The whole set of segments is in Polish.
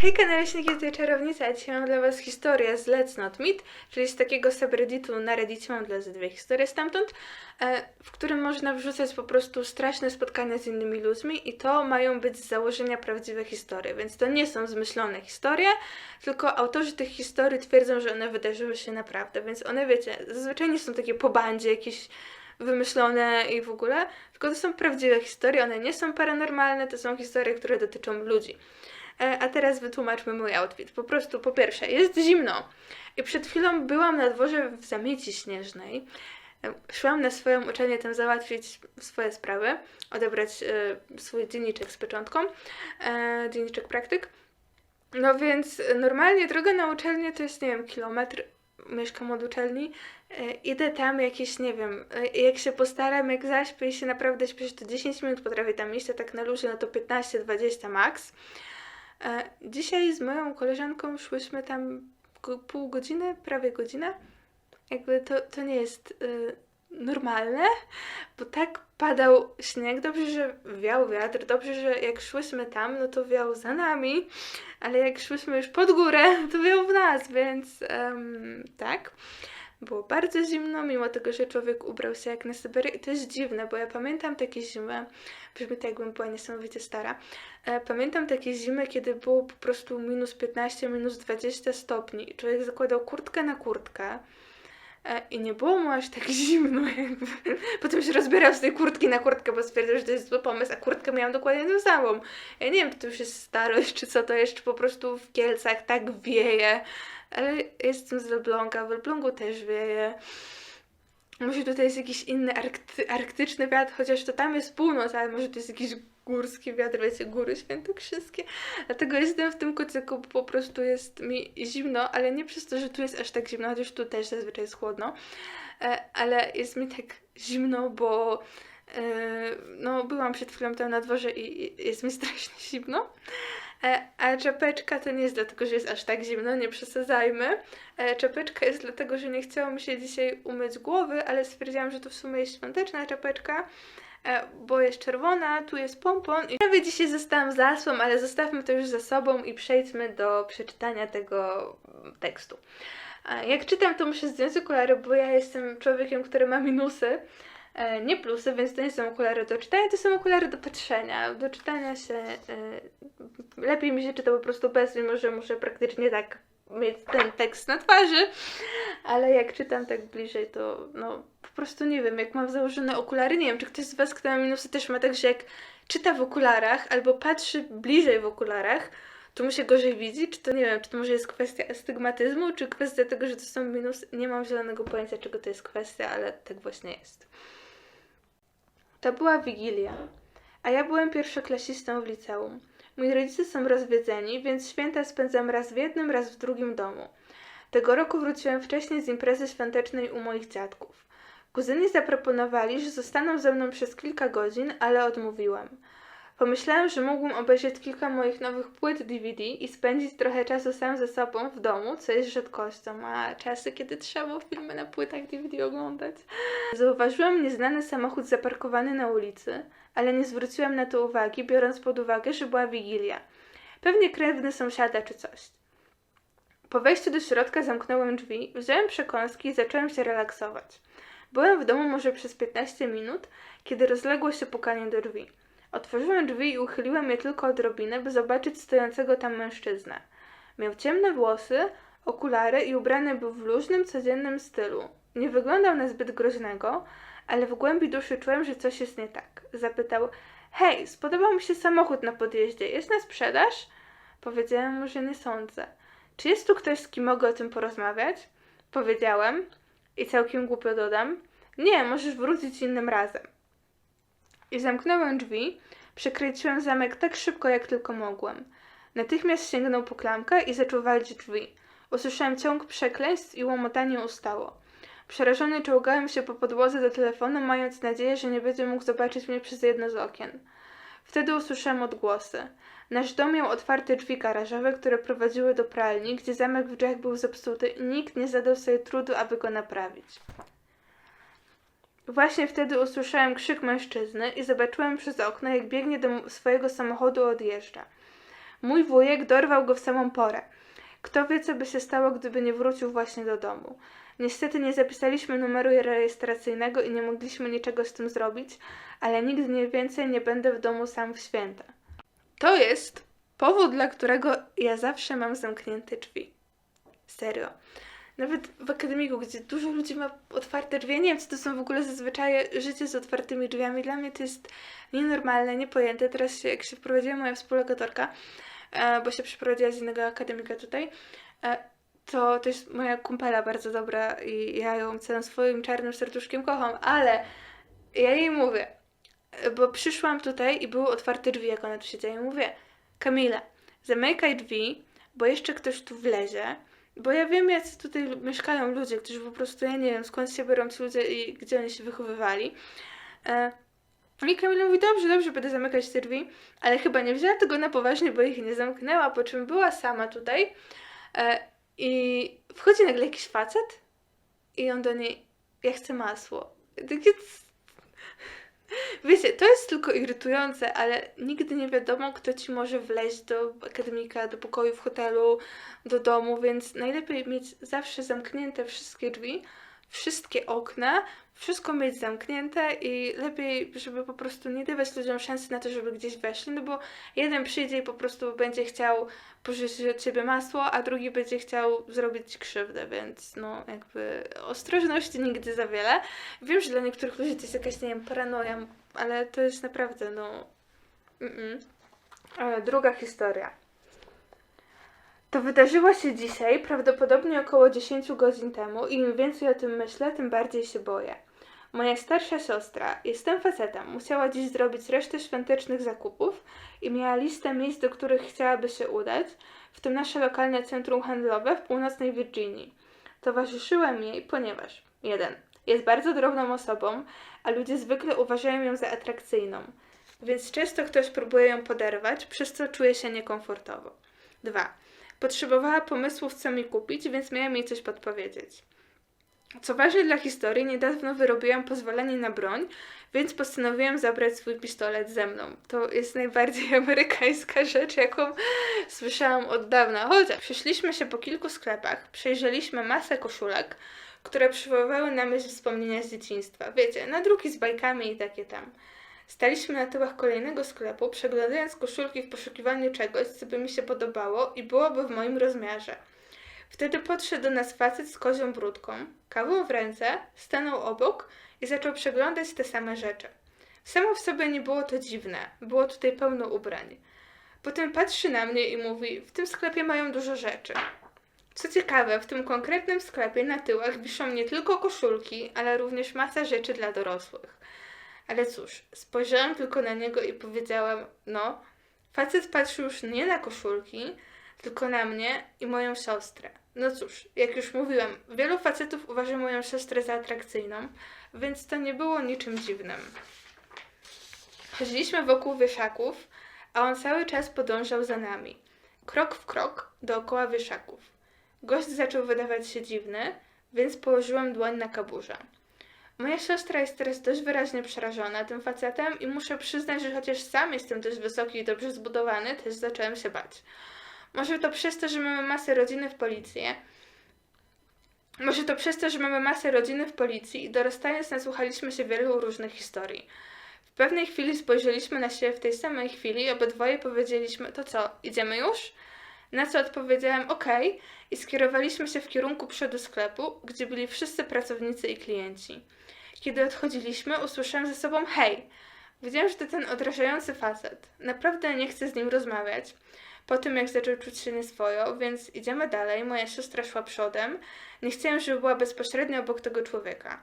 Hejka, naleśniki, tutaj czarownica, dzisiaj mam dla was historię z Let's Not Meet, czyli z takiego subredditu na reddicie, mam dla was dwie historie stamtąd, e, w którym można wrzucać po prostu straszne spotkania z innymi ludźmi i to mają być z założenia prawdziwe historie, więc to nie są zmyślone historie, tylko autorzy tych historii twierdzą, że one wydarzyły się naprawdę, więc one, wiecie, zazwyczaj nie są takie po bandzie, jakieś wymyślone i w ogóle, tylko to są prawdziwe historie, one nie są paranormalne, to są historie, które dotyczą ludzi. E, A teraz wytłumaczmy mój outfit. Po prostu, po pierwsze, jest zimno. I przed chwilą byłam na dworze w zamieci śnieżnej. E, Szłam na swoją uczelnię tam załatwić swoje sprawy, odebrać e, swój dzienniczek z pieczątką, dzienniczek praktyk. No więc normalnie droga na uczelnię to jest, nie wiem, kilometr. Mieszkam od uczelni. Idę tam jakieś, nie wiem, jak się postaram, jak zaśpię i się naprawdę śpię, to 10 minut potrafię tam iść, a tak na luzie, no to 15-20 max. E, Dzisiaj z moją koleżanką szłyśmy tam pół godziny, prawie godzinę. Jakby to, to nie jest y, normalne, bo tak padał śnieg. Dobrze, że wiał wiatr, dobrze, że jak szłyśmy tam, no to wiał za nami, ale jak szłyśmy już pod górę, to wiał w nas, więc em, tak. Było bardzo zimno, mimo tego, że człowiek ubrał się jak na Syberię. I to jest dziwne, bo ja pamiętam takie zimy, brzmi tak jakbym była niesamowicie stara, E, Pamiętam takie zimy, kiedy było po prostu minus 15, minus 20 stopni i człowiek zakładał kurtkę na kurtkę e, i nie było mu aż tak zimno jakby. Potem się rozbierał z tej kurtki na kurtkę, bo stwierdził, że to jest zły pomysł, a kurtkę miałam dokładnie tą samą. Ja nie wiem, czy to już jest starość, czy co to jest, czy po prostu w Kielcach tak wieje, ale jestem z Elbląga, w Elblągu też wieje. Może tutaj jest jakiś inny arkty, arktyczny wiatr, chociaż to tam jest północ, ale może to jest jakiś górski wiatr, wiecie, góry świętokrzyskie. Dlatego jestem w tym kocyku, bo po prostu jest mi zimno, ale nie przez to, że tu jest aż tak zimno, chociaż tu też zazwyczaj jest chłodno, e, ale jest mi tak zimno, bo e, no, byłam przed chwilą tam na dworze i i jest mi strasznie zimno. E, A czapeczka to nie jest dlatego, że jest aż tak zimno, nie przesadzajmy. E, Czapeczka jest dlatego, że nie chciało mi się dzisiaj umyć głowy, ale stwierdziłam, że to w sumie jest świąteczna czapeczka, e, bo jest czerwona, tu jest pompon i prawie dzisiaj zostałam z lasą, ale zostawmy to już za sobą i przejdźmy do przeczytania tego tekstu. Jak czytam, to muszę zdjąć okulary, bo ja jestem człowiekiem, który ma minusy, nie plusy, więc to nie są okulary do czytania, to są okulary do patrzenia. Do czytania się e, lepiej mi się czyta po prostu bez, mimo że muszę praktycznie tak mieć ten tekst na twarzy, ale jak czytam tak bliżej, to no po prostu nie wiem, jak mam założone okulary, nie wiem, czy ktoś z Was, kto ma minusy, też ma tak, że jak czyta w okularach albo patrzy bliżej w okularach, to mu się gorzej widzi, czy to nie wiem, czy to może jest kwestia astygmatyzmu, czy kwestia tego, że to są minusy, nie mam zielonego pojęcia, czego to jest kwestia, ale tak właśnie jest. To była Wigilia, a ja byłem pierwszoklasistą w liceum. Moi rodzice są rozwiedzeni, więc święta spędzam raz w jednym, raz w drugim domu. Tego roku wróciłem wcześniej z imprezy świątecznej u moich dziadków. Kuzyni zaproponowali, że zostaną ze mną przez kilka godzin, ale odmówiłem. Pomyślałem, że mógłbym obejrzeć kilka moich nowych płyt DVD i spędzić trochę czasu sam ze sobą w domu, co jest rzadkością, a czasy, kiedy trzeba było filmy na płytach DVD oglądać. Zauważyłam nieznany samochód zaparkowany na ulicy, ale nie zwróciłam na to uwagi, biorąc pod uwagę, że była wigilia. Pewnie krewny sąsiada czy coś. Po wejściu do środka zamknąłem drzwi, wziąłem przekąski i zacząłem się relaksować. Byłem w domu może przez 15 minut, kiedy rozległo się pukanie do drzwi. Otworzyłem drzwi i uchyliłem je tylko odrobinę, by zobaczyć stojącego tam mężczyznę. Miał ciemne włosy, okulary i ubrany był w luźnym, codziennym stylu. Nie wyglądał na zbyt groźnego, ale w głębi duszy czułem, że coś jest nie tak. Zapytał: Hej, spodobał mi się samochód na podjeździe, jest na sprzedaż? Powiedziałem mu, że nie sądzę. Czy jest tu ktoś, z kim mogę o tym porozmawiać? Powiedziałem i całkiem głupio dodam: Nie, możesz wrócić innym razem. I zamknąłem drzwi, przykręciłem zamek tak szybko, jak tylko mogłem. Natychmiast sięgnął po klamkę i zaczął walić drzwi. Usłyszałem ciąg przekleństw i łomotanie ustało. Przerażony czołgałem się po podłodze do telefonu, mając nadzieję, że nie będzie mógł zobaczyć mnie przez jedno z okien. Wtedy usłyszałem odgłosy. Nasz dom miał otwarte drzwi garażowe, które prowadziły do pralni, gdzie zamek w drzwiach był zepsuty i nikt nie zadał sobie trudu, aby go naprawić. Właśnie wtedy usłyszałem krzyk mężczyzny i zobaczyłem przez okno, jak biegnie do swojego samochodu odjeżdża. Mój wujek dorwał go w samą porę. Kto wie, co by się stało, gdyby nie wrócił właśnie do domu. Niestety nie zapisaliśmy numeru rejestracyjnego i nie mogliśmy niczego z tym zrobić, ale nigdy nie więcej nie będę w domu sam w święta. To jest powód, dla którego ja zawsze mam zamknięte drzwi. Serio. Nawet w akademiku, gdzie dużo ludzi ma otwarte drzwi, ja nie wiem, co to są w ogóle zazwyczaj życie z otwartymi drzwiami. Dla mnie to jest nienormalne, niepojęte. Teraz, się, jak się wprowadziła moja współlokatorka, e, bo się przeprowadziła z innego akademika tutaj, e, to to jest moja kumpela bardzo dobra i ja ją całym swoim czarnym serduszkiem kocham, ale ja jej mówię, bo przyszłam tutaj i były otwarte drzwi, jak ona tu siedziała i mówię, Kamila, zamykaj drzwi, bo jeszcze ktoś tu wlezie, bo ja wiem, jacy tutaj mieszkają ludzie, którzy po prostu, ja nie wiem, skąd się biorą ci ludzie i gdzie oni się wychowywali. E, I Kamila mówi, dobrze, dobrze, będę zamykać drzwi, ale chyba nie wzięła tego na poważnie, bo ich nie zamknęła, po czym była sama tutaj e, i wchodzi nagle jakiś facet i on do niej, ja chcę masło. Takie... Wiecie, to jest tylko irytujące, ale nigdy nie wiadomo, kto ci może wleźć do akademika, do pokoju w hotelu, do domu, więc najlepiej mieć zawsze zamknięte wszystkie drzwi, wszystkie okna, wszystko mieć zamknięte i lepiej, żeby po prostu nie dawać ludziom szansy na to, żeby gdzieś weszli, no bo jeden przyjdzie i po prostu będzie chciał pożyczyć od ciebie masło, a drugi będzie chciał zrobić krzywdę, więc no jakby ostrożności nigdy za wiele. Wiem, że dla niektórych ludzi to jest jakaś, nie wiem, paranoja, ale to jest naprawdę, no... Mm-mm. E, Druga historia. To wydarzyło się dzisiaj, prawdopodobnie około 10 godzin temu i im więcej o tym myślę, tym bardziej się boję. Moja starsza siostra, jestem facetem, musiała dziś zrobić resztę świątecznych zakupów i miała listę miejsc, do których chciałaby się udać, w tym nasze lokalne centrum handlowe w północnej Virginii. Towarzyszyłem jej, ponieważ 1. Jest bardzo drobną osobą, a ludzie zwykle uważają ją za atrakcyjną, więc często ktoś próbuje ją poderwać, przez co czuje się niekomfortowo. 2. Potrzebowała pomysłów, co mi kupić, więc miałem jej coś podpowiedzieć. Co ważne dla historii, niedawno wyrobiłam pozwolenie na broń, więc postanowiłam zabrać swój pistolet ze mną. To jest najbardziej amerykańska rzecz, jaką słyszałam od dawna. Chociaż przeszliśmy się po kilku sklepach, przejrzeliśmy masę koszulek, które przywoływały na myśl wspomnienia z dzieciństwa. Wiecie, nadruki z bajkami i takie tam. Staliśmy na tyłach kolejnego sklepu, przeglądając koszulki w poszukiwaniu czegoś, co by mi się podobało i byłoby w moim rozmiarze. Wtedy podszedł do nas facet z kozią brudką, kawą w ręce, stanął obok i zaczął przeglądać te same rzeczy. Samo w sobie nie było to dziwne, było tutaj pełno ubrań. Potem patrzy na mnie i mówi: W tym sklepie mają dużo rzeczy. Co ciekawe, w tym konkretnym sklepie na tyłach wiszą nie tylko koszulki, ale również masa rzeczy dla dorosłych. Ale cóż, spojrzałam tylko na niego i powiedziałam: No, facet patrzył już nie na koszulki, tylko na mnie i moją siostrę. No cóż, jak już mówiłam, wielu facetów uważa moją siostrę za atrakcyjną, więc to nie było niczym dziwnym. Chodziliśmy wokół wieszaków, a on cały czas podążał za nami. Krok w krok dookoła wieszaków. Gość zaczął wydawać się dziwny, więc położyłam dłoń na kaburze. Moja siostra jest teraz dość wyraźnie przerażona tym facetem i muszę przyznać, że chociaż sam jestem dość wysoki i dobrze zbudowany, też zacząłem się bać. Może to przez to, że mamy masę rodziny w policji. Może to przez to, że mamy masę rodziny w policji i dorastając nasłuchaliśmy się wielu różnych historii. W pewnej chwili spojrzeliśmy na siebie w tej samej chwili i obydwoje powiedzieliśmy, to co, idziemy już? Na co odpowiedziałem okej i skierowaliśmy się w kierunku przodu sklepu, gdzie byli wszyscy pracownicy i klienci. Kiedy odchodziliśmy, usłyszałem ze sobą hej. Wiedziałem, że to ten odrażający facet. Naprawdę nie chcę z nim rozmawiać. Po tym, jak zaczął czuć się nieswojo, więc idziemy dalej. Moja siostra szła przodem. Nie chciałem, żeby była bezpośrednio obok tego człowieka.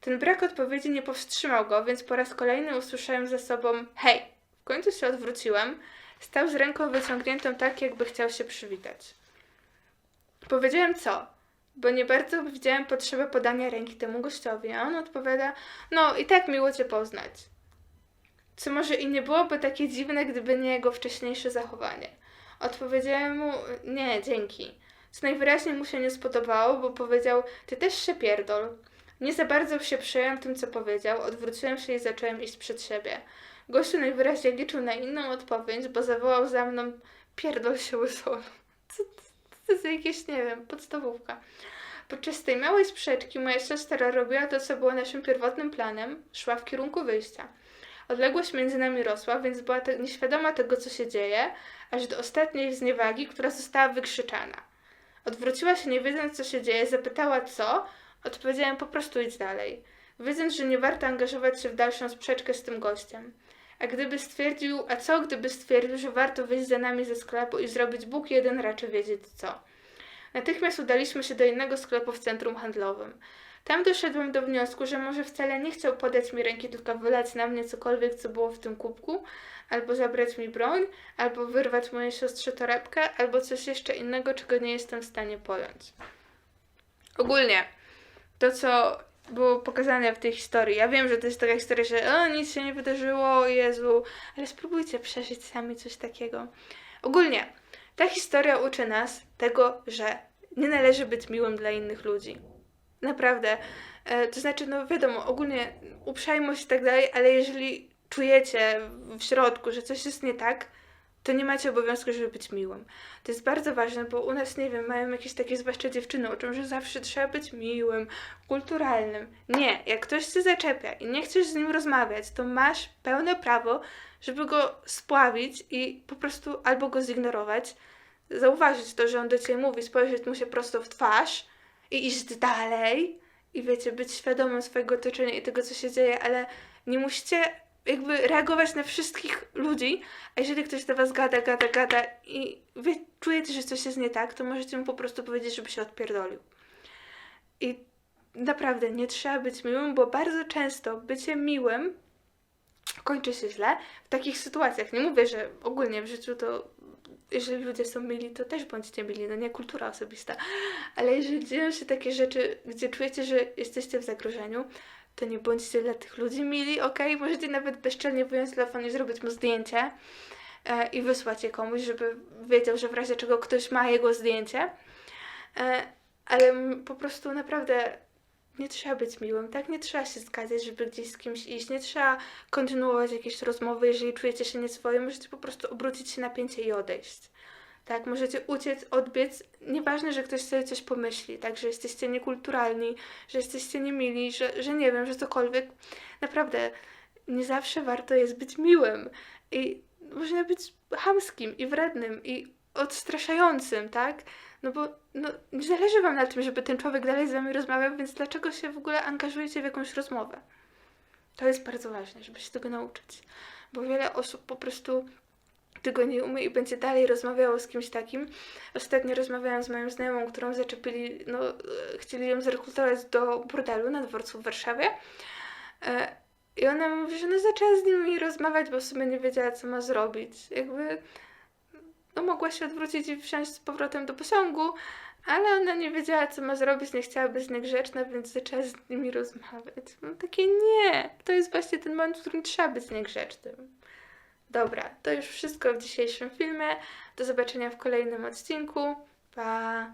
Ten brak odpowiedzi nie powstrzymał go, więc po raz kolejny usłyszałem za sobą hej. W końcu się odwróciłem. Stał z ręką wyciągniętą tak, jakby chciał się przywitać. Powiedziałem co? Bo nie bardzo widziałem potrzebę podania ręki temu gościowi, a on odpowiada, no i tak miło cię poznać. Co może i nie byłoby takie dziwne, gdyby nie jego wcześniejsze zachowanie. Odpowiedziałem mu, nie, dzięki. Co najwyraźniej mu się nie spodobało, bo powiedział, ty też się pierdol. Nie za bardzo się przejąłem tym, co powiedział, odwróciłem się i zacząłem iść przed siebie. Gościu najwyraźniej liczył na inną odpowiedź, bo zawołał za mną, pierdol się. Co, co, to jest jakieś, nie wiem, podstawówka. Podczas tej małej sprzeczki moja siostra robiła to, co było naszym pierwotnym planem, szła w kierunku wyjścia. Odległość między nami rosła, więc była te, nieświadoma tego, co się dzieje, aż do ostatniej zniewagi, która została wykrzyczana. Odwróciła się, nie wiedząc, co się dzieje, zapytała co, odpowiedziałem po prostu idź dalej, wiedząc, że nie warto angażować się w dalszą sprzeczkę z tym gościem. A gdyby stwierdził, a co gdyby stwierdził, że warto wyjść za nami ze sklepu i zrobić Bóg jeden raczy wiedzieć co. Natychmiast udaliśmy się do innego sklepu w centrum handlowym. Tam doszedłem do wniosku, że może wcale nie chciał podać mi ręki, tylko wylać na mnie cokolwiek, co było w tym kubku, albo zabrać mi broń, albo wyrwać mojej siostrze torebkę, albo coś jeszcze innego, czego nie jestem w stanie pojąć. Ogólnie, to co było pokazane w tej historii, ja wiem, że to jest taka historia, że o, nic się nie wydarzyło, Jezu, ale spróbujcie przeżyć sami coś takiego. Ogólnie, ta historia uczy nas tego, że nie należy być miłym dla innych ludzi. Naprawdę. E, to znaczy, no wiadomo, ogólnie uprzejmość i tak dalej, ale jeżeli czujecie w środku, że coś jest nie tak, to nie macie obowiązku, żeby być miłym. To jest bardzo ważne, bo u nas, nie wiem, mają jakieś takie, zwłaszcza dziewczyny, uczą, że zawsze trzeba być miłym, kulturalnym. Nie, jak ktoś cię zaczepia i nie chcesz z nim rozmawiać, to masz pełne prawo, żeby go spławić i po prostu albo go zignorować, zauważyć to, że on do ciebie mówi, spojrzeć mu się prosto w twarz i iść dalej i wiecie, być świadomym swojego otoczenia i tego, co się dzieje, ale nie musicie jakby reagować na wszystkich ludzi, a jeżeli ktoś do was gada, gada, gada i wy czujecie, że coś jest nie tak, to możecie mu po prostu powiedzieć, żeby się odpierdolił. I naprawdę nie trzeba być miłym, bo bardzo często bycie miłym kończy się źle w takich sytuacjach. Nie mówię, że ogólnie w życiu to jeżeli ludzie są mili, to też bądźcie mili, no nie kultura osobista. Ale jeżeli dzieją się takie rzeczy, gdzie czujecie, że jesteście w zagrożeniu, to nie bądźcie dla tych ludzi mili, ok? Możecie nawet bezczelnie wyjąć telefon i zrobić mu zdjęcie e, i wysłać je komuś, żeby wiedział, że w razie czego ktoś ma jego zdjęcie. E, ale po prostu naprawdę nie trzeba być miłym, tak? Nie trzeba się zgadzać, żeby gdzieś z kimś iść, nie trzeba kontynuować jakieś rozmowy, jeżeli czujecie się nieswoje, możecie po prostu obrócić się na pięcie i odejść. Tak, możecie uciec, odbiec, nieważne, że ktoś sobie coś pomyśli, tak, że jesteście niekulturalni, że jesteście niemili, że, że nie wiem, że cokolwiek. Naprawdę, nie zawsze warto jest być miłym i można być chamskim i wrednym i odstraszającym, tak? No bo no, nie zależy wam na tym, żeby ten człowiek dalej z wami rozmawiał, więc dlaczego się w ogóle angażujecie w jakąś rozmowę? To jest bardzo ważne, żeby się tego nauczyć, bo wiele osób po prostu tego nie umie i będzie dalej rozmawiało z kimś takim. Ostatnio rozmawiałam z moją znajomą, którą zaczepili, no, e, chcieli ją zrekrutować do bordelu na dworcu w Warszawie. E, I ona mówi, że no zaczęła z nimi rozmawiać, bo w sumie nie wiedziała, co ma zrobić. Jakby, no mogła się odwrócić i wsiąść z powrotem do posągu, ale ona nie wiedziała, co ma zrobić, nie chciała być niegrzeczna, więc zaczęła z nimi rozmawiać. No takie nie, to jest właśnie ten moment, w którym trzeba być niegrzecznym. Dobra, to już wszystko w dzisiejszym filmie. Do zobaczenia w kolejnym odcinku. Pa!